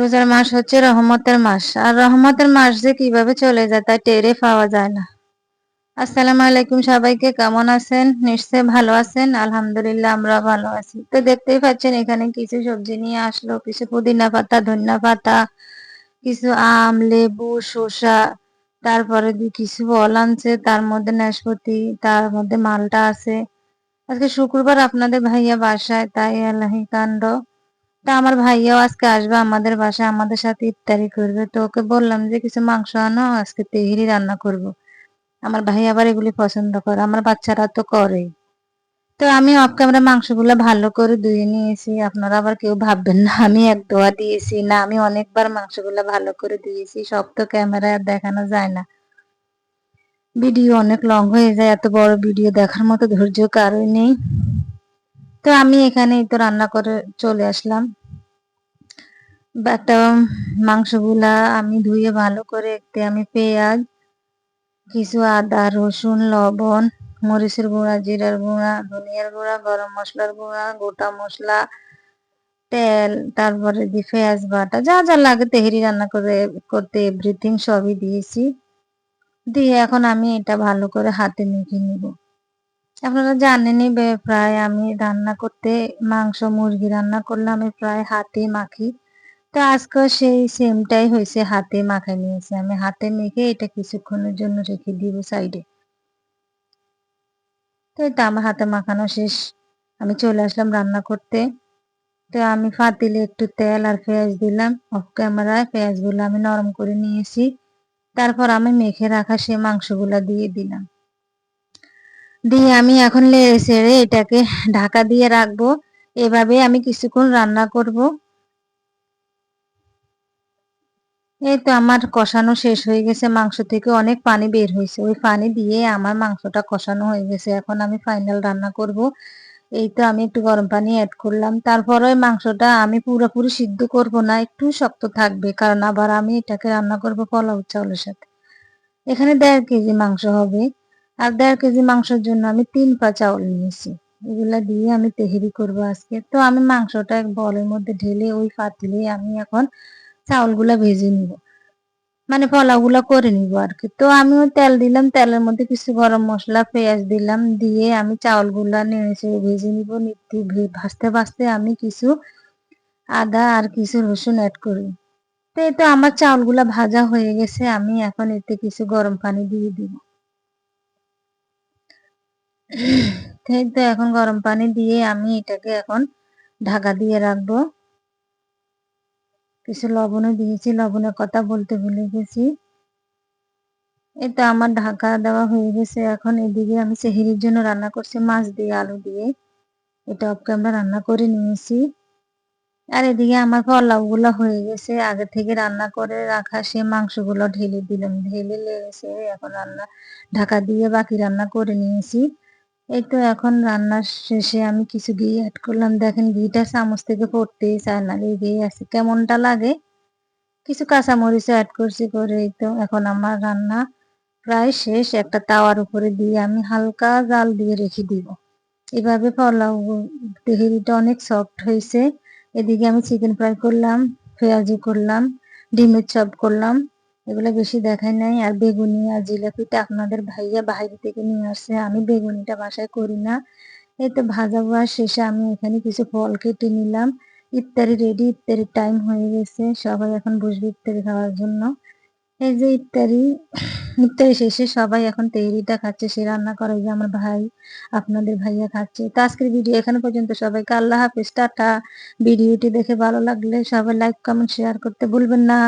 রোজার মাস হচ্ছে রহমতের মাস। আর রহমতের মাস যে কীভাবে চলে যায় তা টেরে পাওয়া যায় না। আসসালামু আলাইকুম সবাইকে, কেমন আছেন? নিশ্চয় ভালো আছেন। আলহামদুলিল্লাহ, আমরা ভালো আছি। তো দেখতেই পাচ্ছেন, এখানে কিছু সবজি নিয়ে আসলো। কিছু পুদিনা পাতা, ধনিয়া পাতা, কিছু আম, লেবু, শসা, তারপরে কিছু ফল আনছে। তার মধ্যে নাশপাতি, তার মধ্যে মালটা আছে। আজকে শুক্রবার আপনাদের ভাইয়া বাসায়, তাই আল্লাহি কাণ্ড। তা আমার ভাইয়াও আজকে আসবে আমাদের বাসায়, আমাদের সাথে ইফতারি করবে। তো ওকে বললাম যে কিছু মাংস আনো, আজকে তেহরি রান্না করব। আমার ভাই আবার এগুলি পছন্দ করে, আমার বাচ্চারা তো করেই। তো আমি অফ ক্যামেরা মাংসগুলো ভালো করে ধুয়ে নিয়েছি, আপনারা আবার কেউ ভাববেন না, আমি এক দোয়া দিয়েছি। না, আমি অনেকবার মাংসগুলো ভালো করে দিয়েছি সব তো ক্যামেরায় আর দেখানো যায় না। ভিডিও অনেক লং হয়ে যায়, এত বড় ভিডিও দেখার মতো ধৈর্য কারোই নেই। তো আমি এখানে তো রান্না করে চলে আসলাম। একটা মাংসগুলা আমি ধুয়ে ভালো করে একটু আমি পেঁয়াজ, কিছু আদা, রসুন, লবণ, মরিচের গুঁড়া, জিরার গুঁড়া, ধনিয়ার গুঁড়া, গরম মশলার গুঁড়া, গোটা মশলা, তেল, তারপরে দি পেঁয়াজ বাটা, যা যা লাগে তেহরি রান্না করে, করতে এভরিথিং সবই দিয়েছি। দিয়ে এখন আমি এটা ভালো করে হাতে মেখে নিব। আপনারা জানেনই প্রায় আমি রান্না করতে মাংস, মুরগি রান্না করলে আমি প্রায় হাতে মাখি। তো আজকে সেই সেমটাই হয়েছে, হাতে মাখাই নিয়েছি। আমি হাতে মেখে এটা কিছুক্ষণের জন্য রেখে দিব সাইডে তো এটা আমার হাতে মাখানো শেষ। আমি চলে আসলাম রান্না করতে। তো আমি ফাতিলে একটু তেল আর পেঁয়াজ দিলাম অফ ক্যামেরায় পেঁয়াজগুলো আমি নরম করে নিয়েছি। তারপর আমি মেখে রাখা সেই মাংসগুলো দিয়ে দিলাম। দিয়ে আমি এখন ছেড়ে এটাকে ঢাকা দিয়ে রাখব। এভাবে আমি কিছুক্ষণ রান্না করব। এই তো আমার কষানো শেষ হয়ে গেছে। মাংস থেকে অনেক পানি বের হয়েছে। ওই পানি দিয়ে আমার মাংসটা কষানো হয়ে গেছে। এখন আমি ফাইনাল রান্না করব। এই তো আমি একটু গরম পানি অ্যাড করলাম। তারপরে ওই মাংসটা আমি পুরোপুরি সিদ্ধ করব না। একটু শক্ত থাকবে, কারণ আবার আমি এটাকে রান্না করব পোলাও চাউলের সাথে। এখানে দেড় কেজি মাংস হবে। আর দেড় কেজি মাংসের জন্য আমি তিন পা চাউল নিয়েছি। এগুলা দিয়ে আমি তেহেরি করব আজকে। তো আমি মাংসটা এক বলের মধ্যে ঢেলে ওই পাতিলে আমি এখন চাউলগুলা ভেজে নিব। মানে পোলাওগুলা করে নিব আর কি। তো আমিও তেল দিলাম, তেলের মধ্যে কিছু গরম মশলা, পেঁয়াজ দিলাম, দিয়ে আমি চাউলগুলা নেড়ে ভেজে নিব। ভাজতে ভাজতে আমি কিছু আদা আর কিছু রসুন অ্যাড করি। তো এই তো আমার চাউলগুলা ভাজা হয়ে গেছে। আমি এখন এতে কিছু গরম পানি দিয়ে দিব। তাই তো এখন গরম পানি দিয়ে আমি এটাকে এখন ঢাকা দিয়ে রাখব। কিছু লবণও দিয়েছি, লবণের কথা বলতে ভুলে গেছি। এটা আমার ঢাকা দেওয়া হয়ে গেছে। এখন এদিকে আমি সেহেরির জন্য রান্না করছি মাছ দিয়ে, আলু দিয়ে। এটা অপকে আমরা রান্না করে নিয়েছি। আর এদিকে আমার পোলাওগুলো হয়ে গেছে। আগে থেকে রান্না করে রাখা সে মাংসগুলো ঢেলে দিলাম। ঢেলে লেগেছে, এখন রান্না ঢাকা দিয়ে বাকি রান্না করে নিয়েছি। এই তো এখন রান্নার শেষে আমি কিছু ঘি অ্যাড করলাম। দেখেন ঘিটা চামচ থেকে পড়তেই চায় না ঘি আছে। কেমনটা লাগে? কিছু কাঁচামরিচ অ্যাড করছি করে এই তো। এখন আমার রান্না প্রায় শেষ। একটা তাওয়ার উপরে দিয়ে আমি হালকা জাল দিয়ে রেখে দিব। এভাবে পোলাও তেহেরিটা অনেক সফট হয়েছে। এদিকে আমি চিকেন ফ্রাই করলাম পেঁয়াজি করলাম, ডিমের চপ করলাম। এগুলো বেশি দেখাই নাই। আর বেগুনি আর জিলাপিটা আপনাদের ভাইয়া বাইরে থেকে নিয়ে আসছে। আমি বেগুনিটা বাসায় করি না। এই তো ভাজা ভাজা শেষে আমি এখানে কিছু ফল কেটে নিলাম। ইফতারি রেডি ইফতারির টাইম হয়ে গেছে। সবাই এখন বসবে ইফতারি খাওয়ার জন্য। এই যে ইফতারি ইফতারি শেষে সবাই এখন তৈরিটা খাচ্ছে, সে রান্না করে যে আমার ভাই, আপনাদের ভাইয়া খাচ্ছে। তো আজকের ভিডিও এখানে পর্যন্ত সবাইকে আল্লাহ হাফিজ, টাটা। ভিডিওটি দেখে ভালো লাগলে সবাই লাইক কমেন্ট শেয়ার করতে ভুলবেন না।